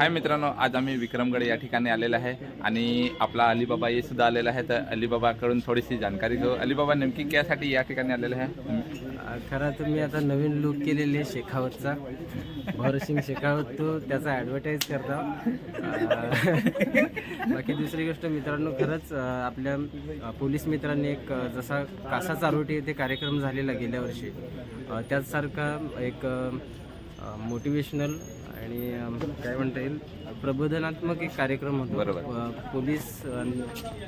हाय मित्रांनो आज आम्ही विक्रमगड या ठिकाणी आलेलो आहे आणि आपला अलीबाबा ये सुद्धा आलेला आहे. तर अलीबाबाकडून थोडीशी जानकारी घेऊ. अलीबाबा नेमकी त्यासाठी या ठिकाणी आलेलं आहे? खरं तर मी आता नवीन लुक केलेली आहे शेखावतचा. भरसिंग शेखावत तो त्याचा ॲडव्हर्टाईज करता. बाकी दुसरी गोष्ट मित्रांनो खरंच आपल्या पोलीस मित्रांनी एक जसा कासा चारोटी येथे कार्यक्रम झालेला गेल्या वर्षी. त्याचसारखा एक मोटिवेशनल आणि काय म्हणता येईल प्रबोधनात्मक एक कार्यक्रम होतो. पोलीस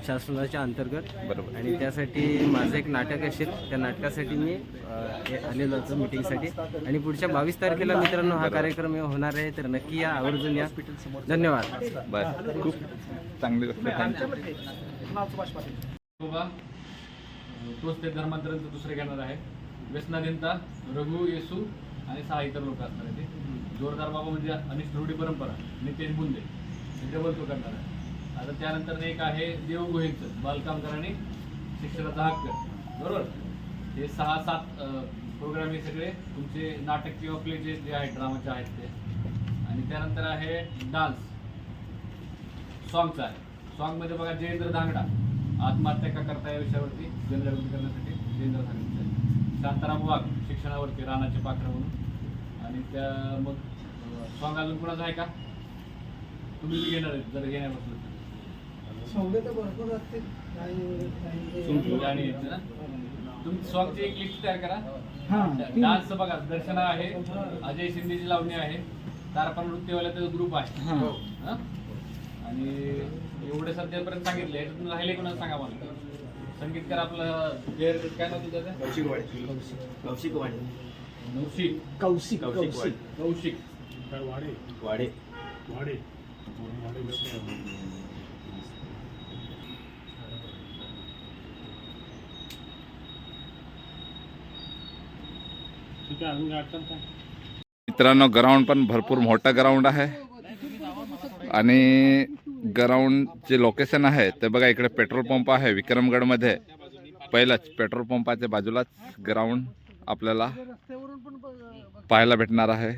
शासनाच्या अंतर्गत. बरोबर. आणि त्यासाठी माझं एक नाटक असेल. त्या नाटकासाठी मी हे आलेलो होतो मीटिंगसाठी आणि पुढच्या बावीस तारखेला मित्रांनो हा कार्यक्रम होणार आहे. तर नक्की या आवर्जून या. धन्यवाद. बस खूप चांगली तोच ते धर्मांतरांचं दुसरे घेणार आहे. व्यसनाधीनता रघु येसू आणि सहा इतर लोक असणार आहे ते. जोरदार बाबा म्हणजे अनिश ध्रुडी परंपरा नितेश बुंदे हे डबल तो करणार आहे. आता त्यानंतर एक आहे देव गोहेंचं बालकामगार आणि शिक्षणाचा हक्क. बरोबर? हे सहा सात प्रोग्राम हे सगळे तुमचे नाटक किंवा प्ले जे जे आहेत ड्रामाचे आहेत ते. आणि त्यानंतर आहे डान्स सॉंगचा आहे. सॉंगमध्ये बघा जयेंद्र धांगडा. आत्महत्या का करता या विषयावरती जनजागृती करण्यासाठी जयेंद्र धांगडा. शांताराम वाघ शिक्षणावरती रानाचे पाखरं म्हणून. आणि त्या मग सॉंग अजून कुणाचं आहे का? तुम्ही घेणार जर घेणार असतील. तुमची? तुम्ही सॉंगची एक लिस्ट तयार करा. हां डान्स बघा दर्शना आहे अजय शिंदेची लावणी आहे तारपा नृत्यवाल्याचा ग्रुप आहे. हं? आणि एवढे सध्यापर्यंत सांगितले याच्यातून राहिले कोणाला सांगा मला? संगीतकार आपलं गेर काय नाव तुझं त्याचं? नवशिक कौशिक. कौशिक कौशिक. मित्रांनो ग्राउंड पण भरपूर मोठं ग्राउंड आहे. आणि ग्राउंडचे लोकेशन आहे ते बघा इकडे पेट्रोल पंप आहे विक्रमगडमध्ये. पहिलंच पेट्रोल पंपाच्या बाजूलाच ग्राउंड आपल्याला पाहायला भेटणार आहे.